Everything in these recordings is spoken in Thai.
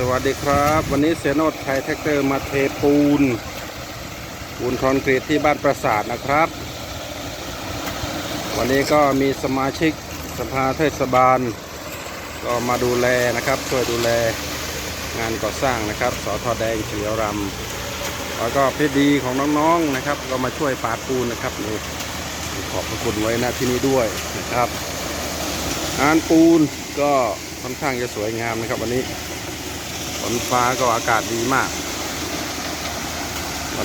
สวัสดีครับ วันนี้เซโนดไทยแท็กเตอร์มาเทปูน ปูนคอนกรีตที่บ้านปราสาทนะครับ วันนี้ก็มีสมาชิกสภาเทศบาล ก็มาดูแลนะครับช่วยดูแลงานก่อสร้างนะครับสอทอแดงเฉลียวรำแล้วก็พี่ดีของน้องๆนะครับ ก็มาช่วยปาดปูนนะครับนี่ขอบพระคุณไว้น้าที่นี้ด้วยนะครับงานปูนก็ค่อนข้างจะสวยงามนะครับวันนี้ นฟ้าก็อากาศดีมาก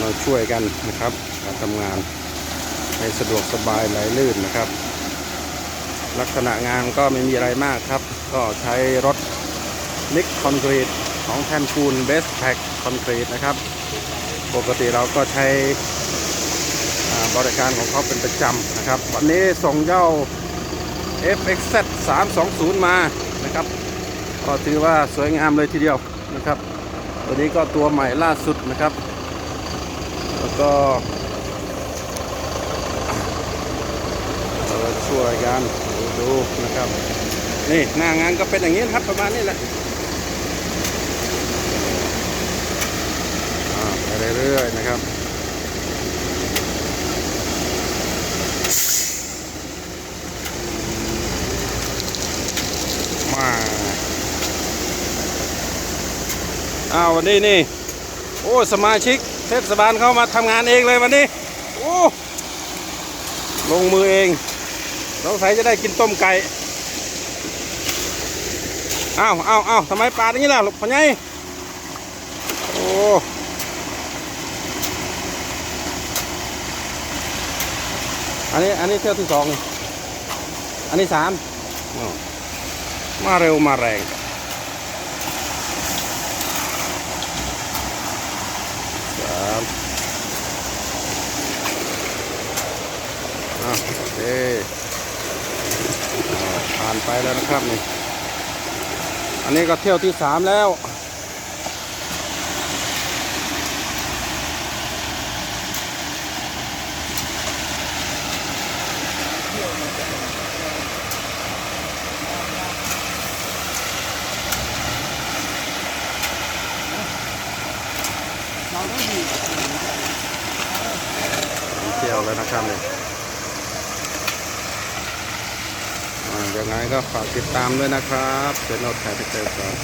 เราช่วยกันนะครับการทำงานให้สะดวกสบายไหลลื่นนะครับ ลักษณะงานก็ไม่มีอะไรมากครับ ก็ใช้รถมิกคอนกรีตของแทนคูนเบสแพ็กคอนกรีตนะครับ ปกติเราก็ใช้บริการของเขาเป็นประจำนะครับ วันนี้ส่งเจ้า FXZ 320 มานะครับ ก็ถือว่าสวยงามเลยทีเดียว นะครับ ตัวนี้ก็ตัวใหม่ล่าสุดนะครับ แล้วก็ช่วยกันดูดูนะครับ นี่หน้างานก็เป็นอย่างนี้นครับประมาณนี้แหละไปเรื่อยๆนะครับ มา อ้าววันนี้นี่ โอ้สมาชิกเทศบาลเข้ามาทำงานเองเลยวันนี้ โอ้ลงมือเองสงสัยจะได้กินต้มไก่อ้าวอ้าวอ้าวทำไมปาดอย่างนี้ล่ะลูกพ่อใหญ่โอ้อันนี้อันนี้เที่ยวที่สอง อันนี้สาม มาเร็วมาแรงามอะโอเคอ่าผ่านไปแล้วนะครับนี่ อันนี้ก็เที่ยวที่สามแล้ว ยวแล้วนะครับเนี่ยยังไงก็ฝากติดตามด้วยนะครับเซนโนไทยเตอร์ครับ